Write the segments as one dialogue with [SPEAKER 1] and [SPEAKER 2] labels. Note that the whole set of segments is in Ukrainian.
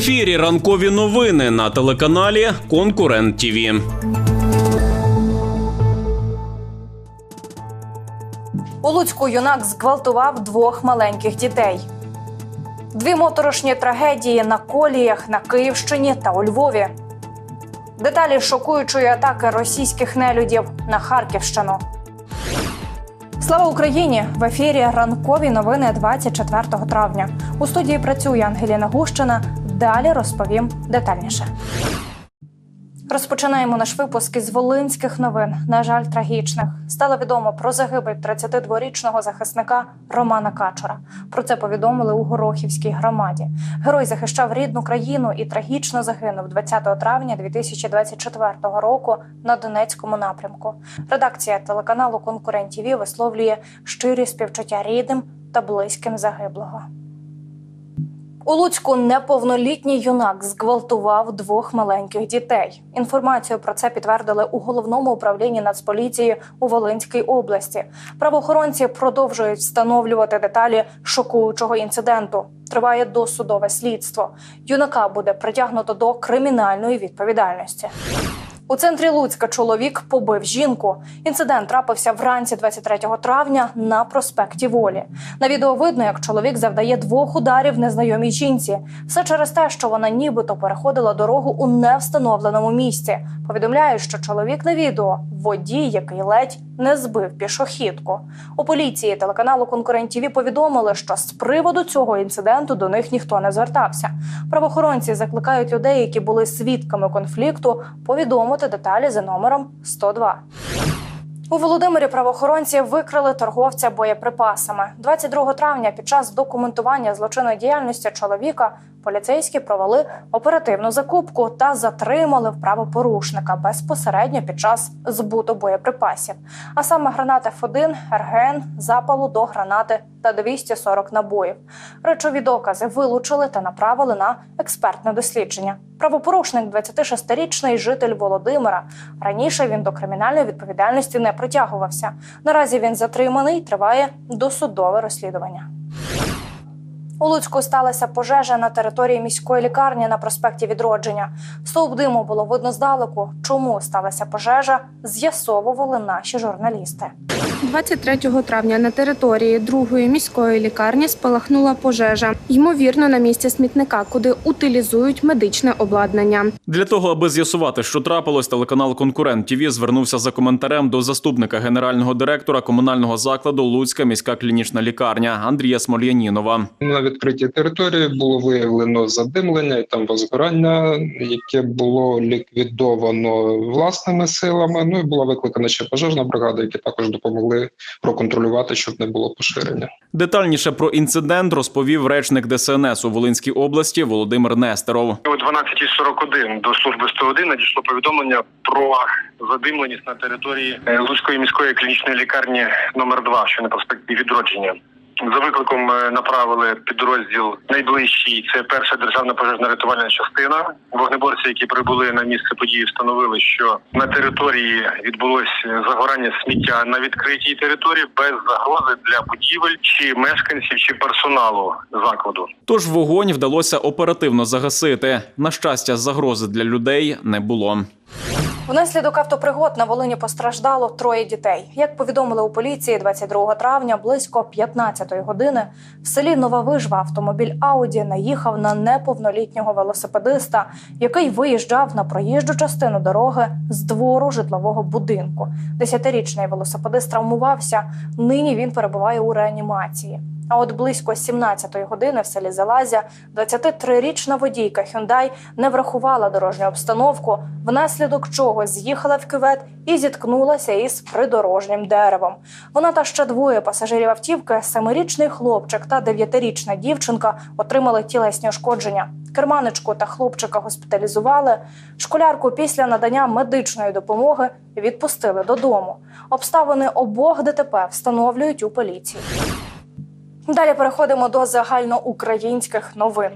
[SPEAKER 1] ефірі ранкові новини на телеканалі Конкурент ТІВІ.
[SPEAKER 2] У Луцьку юнак зґвалтував двох маленьких дітей. Дві моторошні трагедії на коліях на Київщині та у Львові. Деталі шокуючої атаки російських нелюдів на Харківщину. Слава Україні! В ефірі ранкові новини 24 травня. У студії працює Ангеліна Гущина. Далі розповім детальніше. Розпочинаємо наш випуск із волинських новин. На жаль, трагічних стало відомо про загибель 32-річного захисника Романа Качура. Про це повідомили у Горохівській громаді. Герой захищав рідну країну і трагічно загинув 20 травня 2024 року на Донецькому напрямку. Редакція телеканалу Конкурент ТІВІ висловлює щирі співчуття рідним та близьким загиблого. У Луцьку неповнолітній юнак зґвалтував двох маленьких дітей. Інформацію про це підтвердили у головному управлінні Нацполіції у Волинській області. Правоохоронці продовжують встановлювати деталі шокуючого інциденту. Триває досудове слідство. Юнака буде притягнуто до кримінальної відповідальності. У центрі Луцька чоловік побив жінку. Інцидент трапився вранці 23 травня на проспекті Волі. На відео видно, як чоловік завдає двох ударів незнайомій жінці. Все через те, що вона нібито переходила дорогу у невстановленому місці. Повідомляють, що чоловік на відео водій, який ледь не збив пішохідку. У поліції телеканалу Конкурент ТІВІ повідомили, що з приводу цього інциденту до них ніхто не звертався. Правоохоронці закликають людей, які були свідками конфлікту, повідомити деталі за номером 102. У Володимирі правоохоронці викрили торговця боєприпасами. 22 травня під час документування злочинної діяльності чоловіка поліцейські провели оперативну закупку та затримали правопорушника безпосередньо під час збуту боєприпасів. А саме гранати F1, РГН, запалу до гранати та 240 набоїв. Речові докази вилучили та направили на експертне дослідження. Правопорушник 26-річний житель Володимира. Раніше він до кримінальної відповідальності не притягувався. Наразі він затриманий. Триває досудове розслідування. У Луцьку сталася пожежа на території міської лікарні на проспекті Відродження. Стовп диму було видно здалеку. Чому сталася пожежа? З'ясовували наші журналісти.
[SPEAKER 3] 23 травня на території другої міської лікарні спалахнула пожежа. Ймовірно, на місці смітника, куди утилізують медичне обладнання.
[SPEAKER 1] Для того, аби з'ясувати, що трапилось, телеканал Конкурент ТІВІ звернувся за коментарем до заступника генерального директора комунального закладу Луцька міська клінічна лікарня Андрія Смольянінова.
[SPEAKER 4] Відкритій території було виявлено задимлення і там возгорання, яке було ліквідовано власними силами. Ну і була викликана ще пожежна бригада, які також допомогли проконтролювати, щоб не було поширення.
[SPEAKER 1] Детальніше про інцидент розповів речник ДСНС у Волинській області Володимир Нестеров.
[SPEAKER 5] О 12.41 до служби 101 надійшло повідомлення про задимленість на території е, Луцької міської клінічної лікарні номер 2 що на проспекті відродження. За викликом е, направили підрозділ найближчий. Це перша державна пожежна рятувальна частина. Вогнеборці, які прибули на місце події, встановили, що на території відбулось загорання сміття на відкритій території без загрози для будівель чи мешканців чи персоналу закладу.
[SPEAKER 1] Тож вогонь вдалося оперативно загасити. На щастя, загрози для людей не було.
[SPEAKER 2] Внаслідок автопригод на Волині постраждало троє дітей. Як повідомили у поліції, 22 травня близько 15-ї години в селі Нова Вижва автомобіль Ауді наїхав на неповнолітнього велосипедиста, який виїжджав на проїжджу частину дороги з двору житлового будинку. Десятирічний велосипедист травмувався. Нині він перебуває у реанімації. А от близько 17-ї години в селі Залазя 23-річна водійка Hyundai не врахувала дорожню обстановку, внаслідок чого з'їхала в кювет і зіткнулася із придорожнім деревом. Вона та ще двоє пасажирів автівки, семирічний хлопчик та дев'ятирічна дівчинка отримали тілесні ушкодження. Керманичку та хлопчика госпіталізували. Школярку після надання медичної допомоги відпустили додому. Обставини обох ДТП встановлюють у поліції. Далі переходимо до загальноукраїнських новин.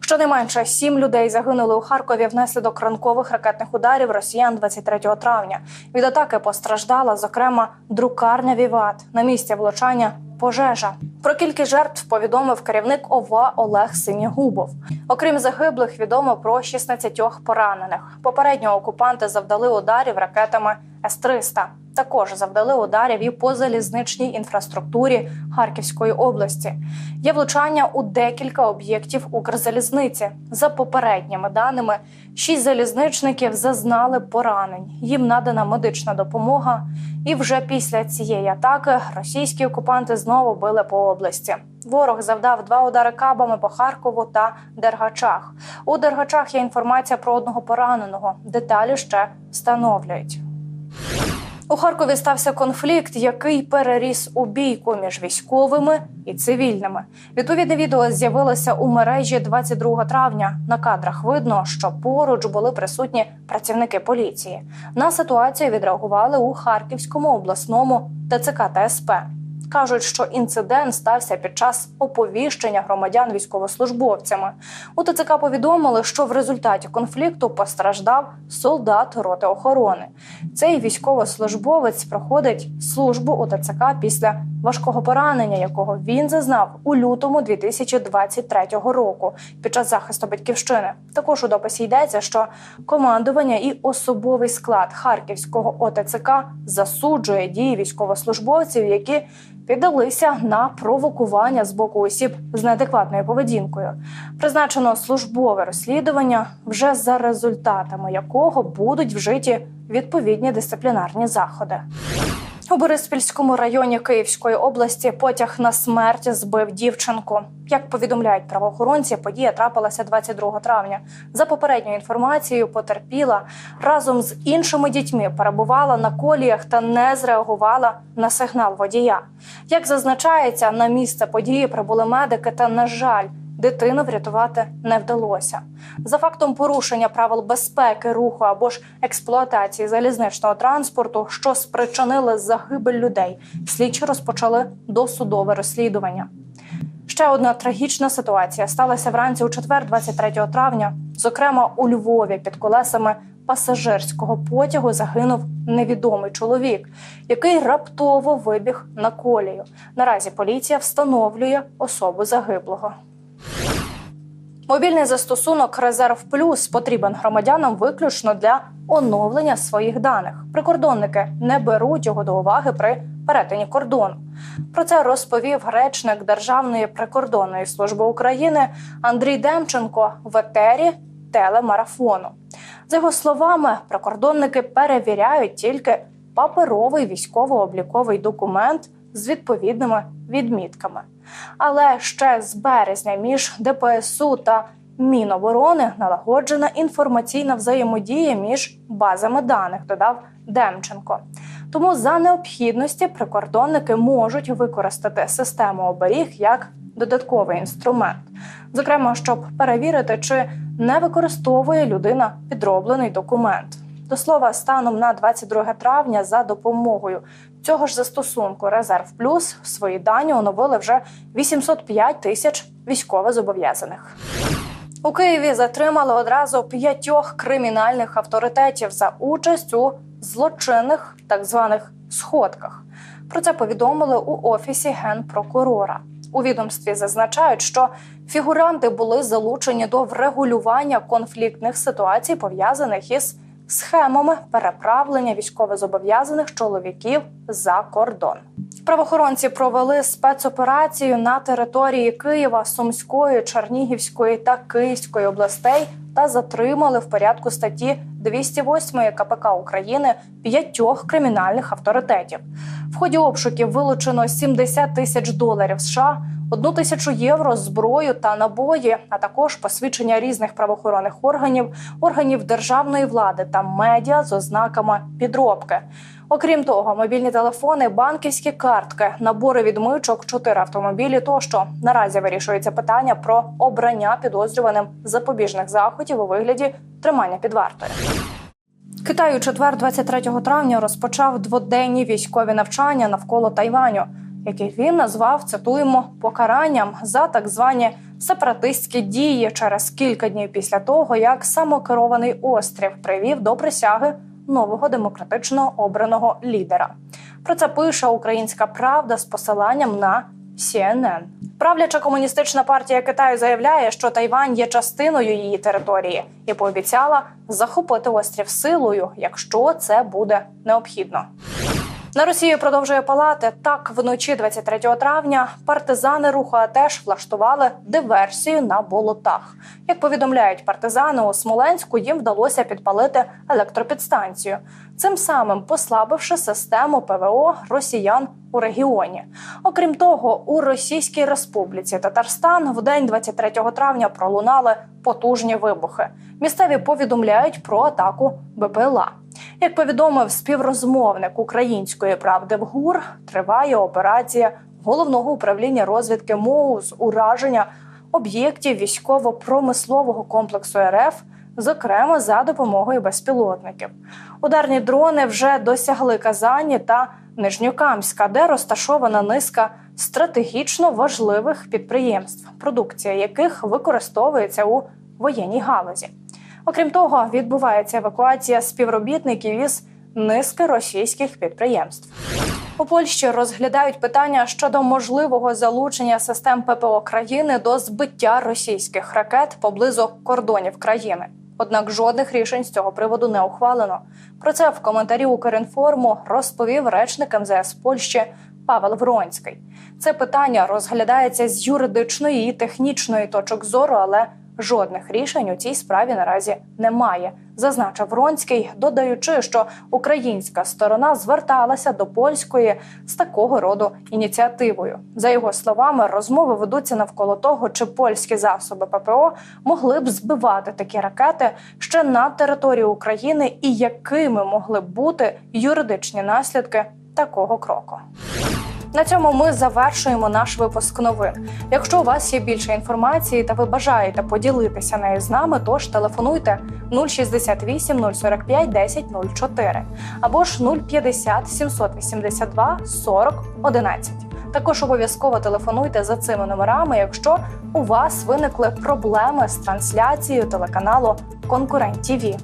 [SPEAKER 2] Щонайменше сім людей загинули у Харкові внаслідок ранкових ракетних ударів росіян 23 травня. Від атаки постраждала, зокрема, друкарня Віват. На місці влучання пожежа. Про кількість жертв повідомив керівник ОВА Олег Синігубов. Окрім загиблих, відомо про 16 поранених. Попередньо окупанти завдали ударів ракетами С-300. Також завдали ударів і по залізничній інфраструктурі Харківської області. Є влучання у декілька об'єктів Укрзалізниці. За попередніми даними, шість залізничників зазнали поранень. Їм надана медична допомога. І вже після цієї атаки російські окупанти знову били по області. Ворог завдав два удари кабами по Харкову та Дергачах. У Дергачах є інформація про одного пораненого. Деталі ще встановлюють. У Харкові стався конфлікт, який переріс у бійку між військовими і цивільними. Відповідне відео з'явилося у мережі 22 травня. На кадрах видно, що поруч були присутні працівники поліції. На ситуацію відреагували у Харківському обласному ТЦК ТСП. СП. Кажуть, що інцидент стався під час оповіщення громадян військовослужбовцями. У ТЦК повідомили, що в результаті конфлікту постраждав солдат роти охорони. Цей військовослужбовець проходить службу у ТЦК після важкого поранення, якого він зазнав у лютому 2023 року під час захисту батьківщини. Також у дописі йдеться, що командування і особовий склад Харківського ОТЦК засуджує дії військовослужбовців, які піддалися на провокування з боку осіб з неадекватною поведінкою. Призначено службове розслідування, вже за результатами якого будуть вжиті відповідні дисциплінарні заходи. У Бориспільському районі Київської області потяг на смерть збив дівчинку. Як повідомляють правоохоронці, подія трапилася 22 травня. За попередньою інформацією, потерпіла разом з іншими дітьми перебувала на коліях та не зреагувала на сигнал водія. Як зазначається, на місце події прибули медики, та на жаль. Дитину врятувати не вдалося. За фактом порушення правил безпеки руху або ж експлуатації залізничного транспорту, що спричинили загибель людей, слідчі розпочали досудове розслідування. Ще одна трагічна ситуація сталася вранці у четвер, 23 травня. Зокрема, у Львові під колесами пасажирського потягу загинув невідомий чоловік, який раптово вибіг на колію. Наразі поліція встановлює особу загиблого. Мобільний застосунок Резерв Плюс потрібен громадянам виключно для оновлення своїх даних. Прикордонники не беруть його до уваги при перетині кордону. Про це розповів речник Державної прикордонної служби України Андрій Демченко в етері телемарафону. За його словами, прикордонники перевіряють тільки паперовий військово-обліковий документ з відповідними відмітками. Але ще з березня між ДПСУ та Міноборони налагоджена інформаційна взаємодія між базами даних, додав Демченко. Тому за необхідності прикордонники можуть використати систему оберіг як додатковий інструмент, зокрема, щоб перевірити, чи не використовує людина підроблений документ. До слова, станом на 22 травня за допомогою цього ж застосунку Резерв Плюс свої дані оновили вже 805 тисяч військовозобов'язаних. У Києві затримали одразу п'ятьох кримінальних авторитетів за участь у злочинних так званих сходках. Про це повідомили у офісі генпрокурора. У відомстві зазначають, що фігуранти були залучені до врегулювання конфліктних ситуацій, пов'язаних із схемами переправлення військовозобов'язаних чоловіків за кордон. Правоохоронці провели спецоперацію на території Києва, Сумської, Чернігівської та Київської областей та затримали в порядку статті 208 КПК України п'ятьох кримінальних авторитетів. В ході обшуків вилучено 70 тисяч доларів США, одну тисячу євро, зброю та набої, а також посвідчення різних правоохоронних органів, органів державної влади та медіа з ознаками підробки. Окрім того, мобільні телефони, банківські картки, набори відмичок, чотири автомобілі тощо наразі вирішується питання про обрання підозрюваним запобіжних заходів у вигляді тримання під вартою. Китай у четвер, 23 травня, розпочав дводенні військові навчання навколо Тайваню. який він назвав цитуємо покаранням за так звані сепаратистські дії через кілька днів після того, як самокерований острів привів до присяги нового демократично обраного лідера. Про це пише Українська Правда з посиланням на CNN. Правляча комуністична партія Китаю заявляє, що Тайвань є частиною її території, і пообіцяла захопити острів силою, якщо це буде необхідно. На Росії продовжує палати. Так, вночі 23 травня партизани руху АТЕШ влаштували диверсію на болотах. Як повідомляють партизани у Смоленську, їм вдалося підпалити електропідстанцію, цим самим послабивши систему ПВО росіян у регіоні. Окрім того, у Російській Республіці Татарстан в день 23 травня пролунали потужні вибухи. Місцеві повідомляють про атаку БПЛА. Як повідомив співрозмовник української правди в ГУР, триває операція головного управління розвідки МОУ з ураження об'єктів військово-промислового комплексу РФ, зокрема за допомогою безпілотників. Ударні дрони вже досягли Казані та Нижньокамська, де розташована низка стратегічно важливих підприємств, продукція яких використовується у воєнній галузі. Окрім того, відбувається евакуація співробітників із низки російських підприємств. У Польщі розглядають питання щодо можливого залучення систем ППО країни до збиття російських ракет поблизу кордонів країни. Однак жодних рішень з цього приводу не ухвалено. Про це в коментарі Укрінформу розповів речник МЗС Польщі Павел Вронський. Це питання розглядається з юридичної і технічної точок зору, але жодних рішень у цій справі наразі немає, зазначив Вронський, додаючи, що українська сторона зверталася до польської з такого роду ініціативою. За його словами, розмови ведуться навколо того, чи польські засоби ППО могли б збивати такі ракети ще на території України, і якими могли б бути юридичні наслідки такого кроку. На цьому ми завершуємо наш випуск новин. Якщо у вас є більше інформації та ви бажаєте поділитися нею з нами, тож телефонуйте 068 045 10 04 або ж 050 782 40 11. Також обов'язково телефонуйте за цими номерами, якщо у вас виникли проблеми з трансляцією телеканалу Конкурент ТІВІ.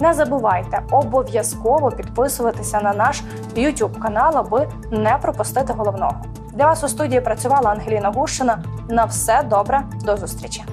[SPEAKER 2] Не забувайте обов'язково підписуватися на наш YouTube канал, аби не пропустити головного. Для вас у студії працювала Ангеліна Гущина. На все добре, до зустрічі.